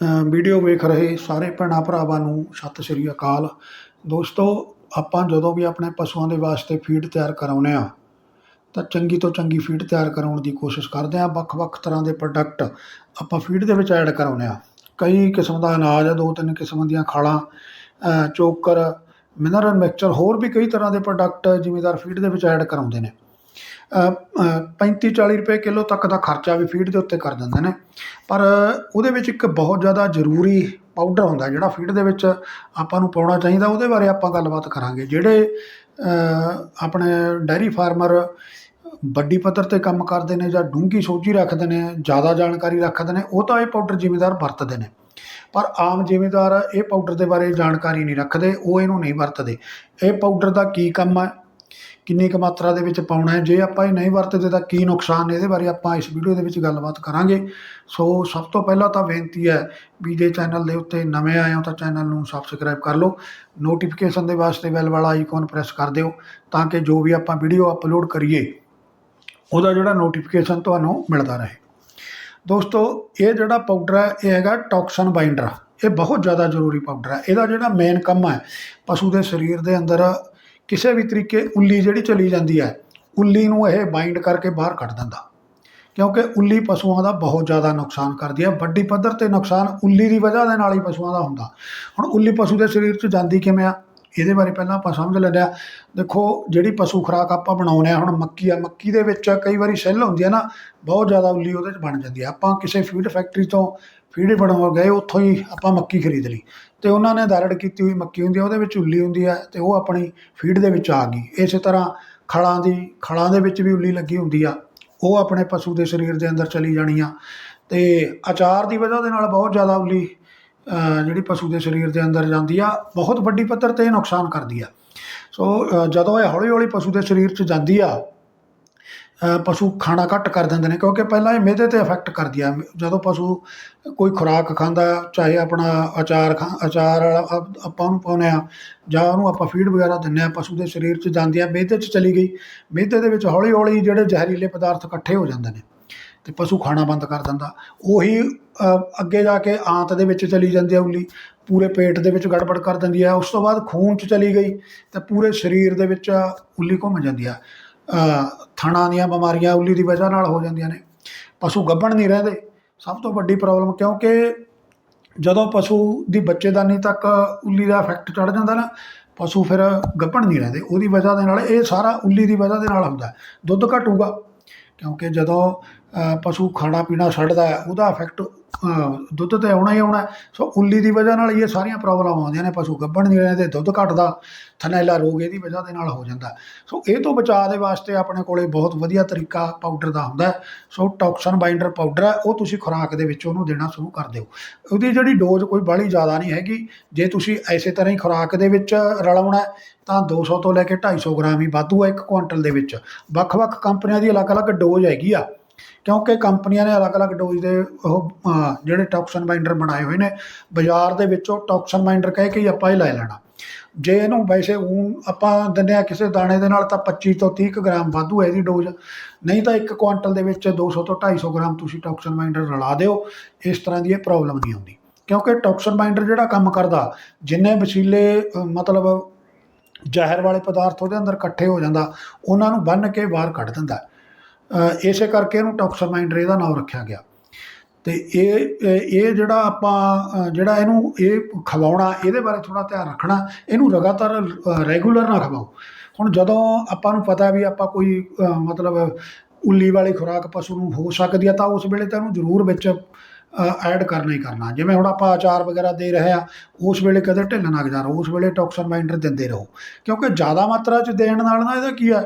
Video ਵੇਖ ਰਹੇ ਸਾਰੇ ਭੈਣਾਂ ਭਰਾਵਾਂ ਨੂੰ ਸਤਿ ਸ਼੍ਰੀ ਅਕਾਲ। ਦੋਸਤੋ, ਆਪਾਂ ਜਦੋਂ ਵੀ ਆਪਣੇ ਪਸ਼ੂਆਂ ਦੇ ਵਾਸਤੇ ਫੀਡ ਤਿਆਰ ਕਰਾਉਂਦੇ ਆ ਤਾਂ ਚੰਗੀ ਤੋਂ ਚੰਗੀ ਫੀਡ ਤਿਆਰ ਕਰਾਉਣ ਦੀ ਕੋਸ਼ਿਸ਼ ਕਰਦੇ ਆ ਵੱਖ-ਵੱਖ ਤਰ੍ਹਾਂ ਦੇ ਪ੍ਰੋਡਕਟ ਆਪਾਂ ਫੀਡ ਦੇ ਵਿੱਚ ਐਡ ਕਰਾਉਂਦੇ ਆ ਕਈ ਕਿਸਮ ਦਾ ਅਨਾਜ ਦੋ ਤਿੰਨ ਕਿਸਮ ਦੀਆਂ ਖਾਲਾਂ ਚੋਕਰ ਮਿਨਰਲ ਮਿਕਸਚਰ ਹੋਰ ਵੀ ਕਈ ਤਰ੍ਹਾਂ ਦੇ ਪ੍ਰੋਡਕਟ ਜ਼ਿਮੀਦਾਰ ਫੀਡ ਦੇ ਵਿੱਚ ਐਡ ਕਰਾਉਂਦੇ ਨੇ। 35 40 ਰੁਪਏ ਕਿਲੋ ਤੱਕ ਦਾ ਖਰਚਾ ਵੀ ਫੀਡ ਦੇ ਉੱਤੇ ਕਰ ਦਿੰਦੇ ਨੇ। ਪਰ ਉਹਦੇ ਵਿੱਚ ਇੱਕ ਬਹੁਤ ਜ਼ਿਆਦਾ ਜ਼ਰੂਰੀ ਪਾਊਡਰ ਹੁੰਦਾ ਜਿਹੜਾ ਫੀਡ ਦੇ ਵਿੱਚ ਆਪਾਂ ਨੂੰ ਪਾਉਣਾ ਚਾਹੀਦਾ, ਉਹਦੇ ਬਾਰੇ ਆਪਾਂ ਗੱਲਬਾਤ ਕਰਾਂਗੇ। ਜਿਹੜੇ ਆਪਣੇ ਡੈਰੀ ਫਾਰਮਰ ਵੱਡੀ ਪੱਧਰ ਤੇ ਕੰਮ ਕਰਦੇ ਨੇ ਜਾਂ ਡੂੰਘੀ ਸੋਝੀ ਰੱਖਦੇ ਨੇ, ਜ਼ਿਆਦਾ ਜਾਣਕਾਰੀ ਰੱਖਦੇ ਨੇ, ਉਹ ਤਾਂ ਇਹ ਪਾਊਡਰ ਜ਼ਿਮੀਦਾਰ ਵਰਤਦੇ ਨੇ। ਪਰ ਆਮ ਜ਼ਿਮੀਦਾਰ ਇਹ ਪਾਊਡਰ ਦੇ ਬਾਰੇ ਜਾਣਕਾਰੀ ਨਹੀਂ ਰੱਖਦੇ, ਉਹ ਇਹਨੂੰ ਨਹੀਂ ਵਰਤਦੇ। ਇਹ ਪਾਊਡਰ ਦਾ ਕੀ ਕੰਮ ਹੈ? ਕਿੰਨੀ ਕੁ ਮਾਤਰਾ ਦੇ ਵਿੱਚ ਪਾਉਣਾ ਹੈ। ਜੇ ਆਪਾਂ ਇਹ ਨਹੀਂ ਵਰਤਦੇ ਤਾਂ ਕੀ ਨੁਕਸਾਨ ਨੇ? ਇਹਦੇ ਬਾਰੇ ਆਪਾਂ ਇਸ ਵੀਡੀਓ ਦੇ ਵਿੱਚ ਗੱਲਬਾਤ ਕਰਾਂਗੇ। ਸੋ ਸਭ ਤੋਂ ਪਹਿਲਾਂ ਤਾਂ ਬੇਨਤੀ ਹੈ ਵੀ ਜੇ ਚੈਨਲ ਦੇ ਉੱਤੇ ਨਵੇਂ ਆਏ ਹੋ ਤਾਂ ਚੈਨਲ ਨੂੰ ਸਬਸਕ੍ਰਾਈਬ ਕਰ ਲਓ। ਨੋਟੀਫਿਕੇਸ਼ਨ ਦੇ ਵਾਸਤੇ ਬੈਲ ਵਾਲਾ ਆਈਕਨ ਪ੍ਰੈਸ ਕਰ ਦਿਓ ਤਾਂ ਕਿ ਜੋ ਵੀ ਆਪਾਂ ਵੀਡੀਓ ਅਪਲੋਡ ਕਰੀਏ, ਉਹਦਾ ਜਿਹੜਾ ਨੋਟੀਫਿਕੇਸ਼ਨ ਤੁਹਾਨੂੰ ਮਿਲਦਾ ਰਹੇ। ਦੋਸਤੋ, ਇਹ ਜਿਹੜਾ ਪਾਊਡਰ ਹੈ, ਇਹ ਹੈਗਾ ਟੌਕਸਨ ਬਾਈਂਡਰ ਇਹ ਬਹੁਤ ਜ਼ਿਆਦਾ ਜ਼ਰੂਰੀ ਪਾਊਡਰ ਹੈ। ਇਹਦਾ ਜਿਹੜਾ ਮੇਨ ਕੰਮ ਹੈ, ਪਸ਼ੂ ਦੇ ਸਰੀਰ ਦੇ ਅੰਦਰ ਕਿਸੇ ਵੀ ਤਰੀਕੇ ਉੱਲੀ ਜਿਹੜੀ ਚਲੀ ਜਾਂਦੀ ਹੈ, ਉੱਲੀ ਨੂੰ ਇਹ ਬਾਈਂਡ ਕਰਕੇ ਬਾਹਰ ਕੱਢ ਦਿੰਦਾ। ਕਿਉਂਕਿ ਉੱਲੀ ਪਸ਼ੂਆਂ ਦਾ ਬਹੁਤ ਜ਼ਿਆਦਾ ਨੁਕਸਾਨ ਕਰਦੀ ਹੈ। ਵੱਡੀ ਪੱਧਰ ਤੇ ਨੁਕਸਾਨ ਉੱਲੀ ਦੀ ਵਜ੍ਹਾ ਦੇ ਨਾਲ ਹੀ ਪਸ਼ੂਆਂ ਦਾ ਹੁੰਦਾ। ਹੁਣ ਉੱਲੀ ਪਸ਼ੂ ਦੇ ਸਰੀਰ 'ਚ ਜਾਂਦੀ ਕਿਵੇਂ ਆ? ਇਹਦੇ ਬਾਰੇ ਪਹਿਲਾਂ ਆਪਾਂ ਸਮਝ ਲੈਂਦੇ ਹਾਂ। ਦੇਖੋ, ਜਿਹੜੀ ਪਸ਼ੂ ਖੁਰਾਕ ਆਪਾਂ ਬਣਾਉਂਦੇ ਆ ਹੁਣ ਮੱਕੀ ਆ, ਮੱਕੀ ਦੇ ਵਿੱਚ ਕਈ ਵਾਰੀ ਸੈੱਲ ਹੁੰਦੀ ਆ ਨਾ, ਬਹੁਤ ਜ਼ਿਆਦਾ ਉੱਲੀ ਉਹਦੇ 'ਚ ਬਣ ਜਾਂਦੀ ਆ ਆਪਾਂ ਕਿਸੇ ਫੀਡ ਫੈਕਟਰੀ ਤੋਂ ਫੀਡ ਬਣਾਉਣ ਗਏ, ਉੱਥੋਂ ਹੀ ਆਪਾਂ ਮੱਕੀ ਖਰੀਦ ਲਈ। ਤੇ ਉਹਨਾਂ ਨੇ ਦਾਰੜ ਕੀਤੀ ਹੋਈ ਮੱਕੀ ਹੁੰਦੀ ਆ ਉਹਦੇ ਵਿੱਚ ਉੱਲੀ ਹੁੰਦੀ ਆ ਤੇ ਉਹ ਆਪਣੀ ਫੀਡ ਦੇ ਵਿੱਚ ਆ ਗਈ। ਇਸੇ ਤਰ੍ਹਾਂ ਖਲਾਂ ਦੀ, ਖਲਾਂ ਦੇ ਵਿੱਚ ਵੀ ਉੱਲੀ ਲੱਗੀ ਹੁੰਦੀ ਆ। ਉਹ ਆਪਣੇ ਪਸ਼ੂ ਦੇ ਸਰੀਰ ਦੇ ਅੰਦਰ ਚਲੀ ਜਾਣੀ ਆ। ਤੇ ਅਚਾਰ ਦੀ ਵਜ੍ਹਾ ਦੇ ਨਾਲ ਬਹੁਤ ਜ਼ਿਆਦਾ ਉੱਲੀ ਜਿਹੜੀ ਪਸ਼ੂ ਦੇ ਸਰੀਰ ਦੇ ਅੰਦਰ ਜਾਂਦੀ ਆ, ਬਹੁਤ ਵੱਡੀ ਪੱਧਰ ਤੇ ਨੁਕਸਾਨ ਕਰਦੀ ਆ। ਸੋ ਜਦੋਂ ਇਹ ਹੌਲੀ ਹੌਲੀ ਪਸ਼ੂ ਦੇ ਸਰੀਰ 'ਚ ਜਾਂਦੀ ਆ ਪਸ਼ੂ ਖਾਣਾ ਘੱਟ ਕਰ ਦਿੰਦੇ ਨੇ, ਕਿਉਂਕਿ ਪਹਿਲਾਂ ਇਹ ਮਿਹਦੇ ਤੇ ਇਫੈਕਟ ਕਰਦੀ ਆ। ਜਦੋਂ ਪਸ਼ੂ ਕੋਈ ਖੁਰਾਕ ਖਾਂਦਾ, ਚਾਹੇ ਆਪਣਾ ਅਚਾਰ ਖਾ, ਅਚਾਰ ਵਾਲਾ ਆਪਾਂ ਉਹਨੂੰ ਪਾਉਂਦੇ ਆ, ਜਾਂ ਉਹਨੂੰ ਆਪਾਂ ਫੀਡ ਵਗੈਰਾ ਦਿੰਦੇ ਆ, ਪਸ਼ੂ ਦੇ ਸਰੀਰ 'ਚ ਜਾਂਦੀ ਆ, ਮਿਹਦੇ 'ਚ ਚਲੀ ਗਈ। ਮਿਹਦੇ ਦੇ ਵਿੱਚ ਹੌਲੀ ਹੌਲੀ ਜਿਹੜੇ ਜ਼ਹਿਰੀਲੇ ਪਦਾਰਥ ਇਕੱਠੇ ਹੋ ਜਾਂਦੇ ਨੇ। ਅਤੇ ਪਸ਼ੂ ਖਾਣਾ ਬੰਦ ਕਰ ਦਿੰਦਾ। ਉਹੀ ਅੱਗੇ ਜਾ ਕੇ ਆਂਤ ਦੇ ਵਿੱਚ ਚਲੀ ਜਾਂਦੀ ਹੈ ਉੱਲੀ। ਪੂਰੇ ਪੇਟ ਦੇ ਵਿੱਚ ਗੜਬੜ ਕਰ ਦਿੰਦੀ ਹੈ ਉਸ ਤੋਂ ਬਾਅਦ ਖੂਨ 'ਚ ਚਲੀ ਗਈ ਤਾਂ ਪੂਰੇ ਸਰੀਰ ਦੇ ਵਿੱਚ ਉੱਲੀ ਘੁੰਮ ਜਾਂਦੀ ਹੈ ਅ, ਥਣਾਂ ਦੀਆਂ ਬਿਮਾਰੀਆਂ ਉੱਲੀ ਦੀ ਵਜ੍ਹਾ ਨਾਲ ਹੋ ਜਾਂਦੀਆਂ ਨੇ। ਪਸ਼ੂ ਗੱਭਣ ਨਹੀਂ ਰਹਿੰਦੇ। ਸਭ ਤੋਂ ਵੱਡੀ ਪ੍ਰੋਬਲਮ ਕਿਉਂਕਿ ਜਦੋਂ ਪਸ਼ੂ ਦੀ ਬੱਚੇਦਾਨੀ ਤੱਕ ਉੱਲੀ ਦਾ ਇਫੈਕਟ ਚੜ ਜਾਂਦਾ ਨਾ ਪਸ਼ੂ ਫਿਰ ਗੱਭਣ ਨਹੀਂ ਰਹਿੰਦੇ। ਉਹਦੀ ਵਜ੍ਹਾ ਦੇ ਨਾਲ ਇਹ ਸਾਰਾ ਉੱਲੀ ਦੀ ਵਜ੍ਹਾ ਦੇ ਨਾਲ ਹੁੰਦਾ। ਦੁੱਧ ਘਟੂਗਾ। ਕਿਉਂਕਿ ਜਦੋਂ ਪਸ਼ੂ ਖਾਣਾ ਪੀਣਾ ਛੱਡਦਾ ਉਹਦਾ ਇਫੈਕਟ ਦੁੱਧ ਤੇ ਆਉਣਾ ਹੀ ਆਉਣਾ ਸੋ ਉੱਲੀ ਦੀ ਵਜ੍ਹਾ ਨਾਲ ਇਹ ਸਾਰੀਆਂ ਪ੍ਰੋਬਲਮ ਆਉਂਦੀਆਂ ਨੇ ਪਸ਼ੂ ਗੱਭਣ ਨਹੀਂ ਰਹਿੰਦੇ ਦੁੱਧ ਘਟਦਾ ਥਨੈਲਾ ਰੋਗ ਇਹਦੀ ਵਜ੍ਹਾ ਦੇ ਨਾਲ ਹੋ ਜਾਂਦਾ ਸੋ ਇਹ ਤੋਂ ਬਚਾਅ ਦੇ ਵਾਸਤੇ ਆਪਣੇ ਕੋਲੇ ਬਹੁਤ ਵਧੀਆ ਤਰੀਕਾ ਪਾਊਡਰ ਦਾ ਹੁੰਦਾ ਸੋ ਟੌਕਸਨ ਬਾਈਂਡਰ ਪਾਊਡਰ ਹੈ ਉਹ ਤੁਸੀਂ ਖੁਰਾਕ ਦੇ ਵਿੱਚ ਉਹਨੂੰ ਦੇਣਾ ਸ਼ੁਰੂ ਕਰ ਦਿਓ। ਉਹਦੀ ਜਿਹੜੀ ਡੋਜ਼ ਕੋਈ ਬਾਹਲੀ ਜ਼ਿਆਦਾ ਨਹੀਂ ਹੈਗੀ। ਜੇ ਤੁਸੀਂ ਐਸੇ ਤਰ੍ਹਾਂ ਹੀ ਖੁਰਾਕ ਦੇ ਵਿੱਚ ਰਲਾਉਣਾ ਹੈ, ਤਾਂ 200 ਤੋਂ ਲੈ ਕੇ 250 ਗ੍ਰਾਮ ਹੀ ਵਾਧੂ ਹੈ ਇੱਕ ਕੁਆਂਟਲ ਦੇ ਵਿੱਚ। ਵੱਖ-ਵੱਖ ਕੰਪਨੀਆਂ ਦੀ ਅਲੱਗ-ਅਲੱਗ ਡੋਜ਼ ਹੈਗੀ ਆ। ਕਿਉਂਕਿ ਕੰਪਨੀਆਂ ਨੇ ਅਲੱਗ-ਅਲੱਗ ਡੋਜ਼ ਦੇ ਉਹ ਜਿਹੜੇ ਟੌਕਸਨ ਬਾਈਂਡਰ ਬਣਾਏ ਹੋਏ ਨੇ, ਬਾਜ਼ਾਰ ਦੇ ਵਿੱਚੋਂ ਟੌਕਸਨ ਬਾਈਂਡਰ ਕਹਿ ਕੇ ਹੀ ਆਪਾਂ ਇਹ ਲੈ ਲੈਣਾ। ਜੇ ਇਹਨੂੰ ਵੈਸੇ ਊਂ ਆਪਾਂ ਦਿੰਦੇ ਹਾਂ ਕਿਸੇ ਦਾਣੇ ਦੇ ਨਾਲ ਤਾਂ 25 ਤੋਂ 30 ਕੁ ਗ੍ਰਾਮ ਵਾਧੂ ਹੈ ਇਹਦੀ ਡੋਜ਼। ਨਹੀਂ ਤਾਂ ਇੱਕ ਕੁਆਂਟਲ ਦੇ ਵਿੱਚ 200 ਤੋਂ 250 ਗ੍ਰਾਮ ਤੁਸੀਂ ਟੌਕਸਨ ਬਾਈਂਡਰ ਰਲਾ ਦਿਓ, ਇਸ ਤਰ੍ਹਾਂ ਦੀ ਇਹ ਪ੍ਰੋਬਲਮ ਨਹੀਂ ਆਉਂਦੀ। ਕਿਉਂਕਿ ਟੌਕਸਨ ਬਾਈਂਡਰ ਜਿਹੜਾ ਕੰਮ ਕਰਦਾ, ਜਿੰਨੇ ਵਸੀਲੇ ਮਤਲਬ ਜ਼ਹਿਰ ਵਾਲੇ ਪਦਾਰਥ ਉਹਦੇ ਅੰਦਰ ਇਕੱਠੇ ਹੋ ਜਾਂਦਾ, ਉਹਨਾਂ ਨੂੰ ਬੰਨ੍ਹ ਕੇ ਬਾਹਰ ਕੱਢ ਦਿੰਦਾ। ਇਸੇ ਕਰਕੇ ਇਹਨੂੰ ਟੌਕਸਨ ਇਹਦਾ ਨਾਮ ਰੱਖਿਆ ਗਿਆ। ਤੇ ਇਹ ਇਹ ਜਿਹੜਾ ਆਪਾਂ ਜਿਹੜਾ ਇਹਨੂੰ ਇਹ ਖਵਾਉਣਾ ਇਹਦੇ ਬਾਰੇ ਥੋੜਾ ਧਿਆਨ ਰੱਖਣਾ, ਇਹਨੂੰ ਲਗਾਤਾਰ ਰੈਗੂਲਰ ਨਾ ਖਵਾਓ। ਹੁਣ ਜਦੋਂ ਆਪਾਂ ਨੂੰ ਪਤਾ ਵੀ ਆਪਾਂ ਕੋਈ ਮਤਲਬ ਉੱਲੀ ਵਾਲੀ ਖੁਰਾਕ ਪਸ਼ੂ ਨੂੰ ਹੋ ਸਕਦੀ ਆ, ਤਾਂ ਉਸ ਵੇਲੇ ਤਾਂ ਇਹਨੂੰ ਜ਼ਰੂਰ ਵਿੱਚ ਐਡ ਕਰਨਾ ਹੀ ਕਰਨਾ। ਜਿਵੇਂ ਹੁਣ ਆਪਾਂ ਅਚਾਰ ਵਗੈਰਾ ਦੇ ਰਹੇ ਆ, ਉਸ ਵੇਲੇ ਕਦੇ ਢਿੱਲ ਨਾ ਗੁਜ਼ਾਰੋ, ਉਸ ਵੇਲੇ ਟੌਕਸਨ ਬਾਈਂਡਰ ਦਿੰਦੇ ਰਹੋ। ਕਿਉਂਕਿ ਜ਼ਿਆਦਾ ਮਾਤਰਾ 'ਚ ਦੇਣ ਨਾਲ ਨਾ ਇਹਦਾ ਕੀ ਆ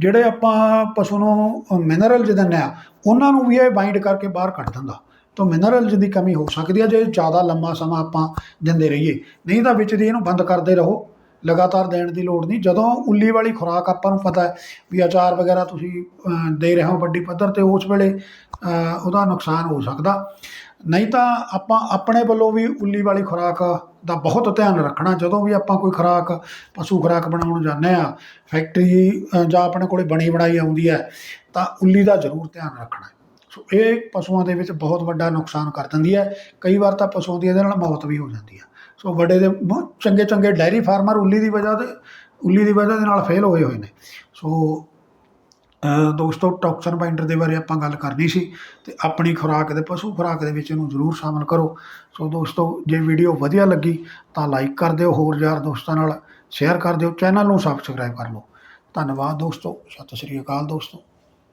ਜਿਹੜੇ ਆਪਾਂ ਪਸ਼ੂ ਨੂੰ ਮਿਨਰਲਸ ਦਿੰਦੇ ਆ, ਉਹਨਾਂ ਨੂੰ ਵੀ ਇਹ ਬਾਈਂਡ ਕਰਕੇ ਬਾਹਰ ਕੱਢ ਦਿੰਦਾ। ਤਾਂ ਮਿਨਰਲਜ਼ ਦੀ ਕਮੀ ਹੋ ਸਕਦੀ ਹੈ ਜੇ ਜ਼ਿਆਦਾ ਲੰਮਾ ਸਮਾਂ ਆਪਾਂ ਦਿੰਦੇ ਰਹੀਏ। ਨਹੀਂ ਤਾਂ ਵਿੱਚ ਦੀ ਇਹਨੂੰ ਬੰਦ ਕਰਦੇ ਰਹੋ। ਲਗਾਤਾਰ ਦੇਣ ਦੀ ਲੋੜ ਨਹੀਂ। ਜਦੋਂ ਉੱਲੀ ਵਾਲੀ ਖੁਰਾਕ ਆਪਾਂ ਨੂੰ ਪਤਾ ਹੈ ਵੀ ਅਚਾਰ ਵਗੈਰਾ ਤੁਸੀਂ ਦੇ ਰਹੇ ਹੋ ਵੱਡੀ ਪੱਧਰ ਤੇ, ਉਸ ਵੇਲੇ ਉਹਦਾ ਨੁਕਸਾਨ ਹੋ ਸਕਦਾ। ਨਹੀਂ ਤਾਂ ਆਪਾਂ ਆਪਣੇ ਵੱਲੋਂ ਵੀ ਉੱਲੀ ਵਾਲੀ ਖੁਰਾਕ ਦਾ ਬਹੁਤ ਧਿਆਨ ਰੱਖਣਾ, ਜਦੋਂ ਵੀ ਆਪਾਂ ਕੋਈ ਖੁਰਾਕ, ਪਸ਼ੂ ਖੁਰਾਕ ਬਣਾਉਣ ਜਾਂਦੇ ਆ ਫੈਕਟਰੀ ਜਾਂ ਆਪਣੇ ਕੋਲੇ ਬਣੀ ਬਣਾਈ ਆਉਂਦੀ ਹੈ, ਤਾਂ ਉੱਲੀ ਦਾ ਜ਼ਰੂਰ ਧਿਆਨ ਰੱਖਣਾ ਸੋ ਇਹ ਪਸ਼ੂਆਂ ਦੇ ਵਿੱਚ ਬਹੁਤ ਵੱਡਾ ਨੁਕਸਾਨ ਕਰ ਦਿੰਦੀ ਹੈ, ਕਈ ਵਾਰ ਤਾਂ ਪਸ਼ੂਆਂ ਦੀ ਇਹਦੇ ਨਾਲ ਮੌਤ ਵੀ ਹੋ ਜਾਂਦੀ ਹੈ। ਸੋ ਵੱਡੇ ਦੇ ਚੰਗੇ ਚੰਗੇ ਡਾਇਰੀ ਫਾਰਮਰ ਉੱਲੀ ਦੀ ਵਜ੍ਹਾ ਤੇ ਉੱਲੀ ਦੀ ਵਜ੍ਹਾ ਦੇ ਨਾਲ ਫੇਲ ਹੋਏ ਹੋਏ ਨੇ। ਸੋ ਦੋਸਤੋ ਟੌਕਸਨ ਬਾਈਂਡਰ ਦੇ ਬਾਰੇ ਆਪਾਂ ਗੱਲ ਕਰਨੀ ਸੀ ਤੇ ਆਪਣੀ ਖੁਰਾਕ ਦੇ, ਪਸ਼ੂ ਖੁਰਾਕ ਦੇ ਵਿੱਚ ਇਹਨੂੰ ਜ਼ਰੂਰ ਸ਼ਾਮਲ ਕਰੋ। ਸੋ ਦੋਸਤੋ, ਜੇ ਵੀਡੀਓ ਵਧੀਆ ਲੱਗੀ ਤਾਂ ਲਾਈਕ ਕਰ ਦਿਓ, ਹੋਰ ਯਾਰ ਦੋਸਤਾਂ ਨਾਲ ਸ਼ੇਅਰ ਕਰ ਦਿਓ ਚੈਨਲ ਨੂੰ ਸਬਸਕ੍ਰਾਈਬ ਕਰ ਲਓ। ਧੰਨਵਾਦ ਦੋਸਤੋ, ਸਤਿ ਸ਼੍ਰੀ ਅਕਾਲ ਦੋਸਤੋ।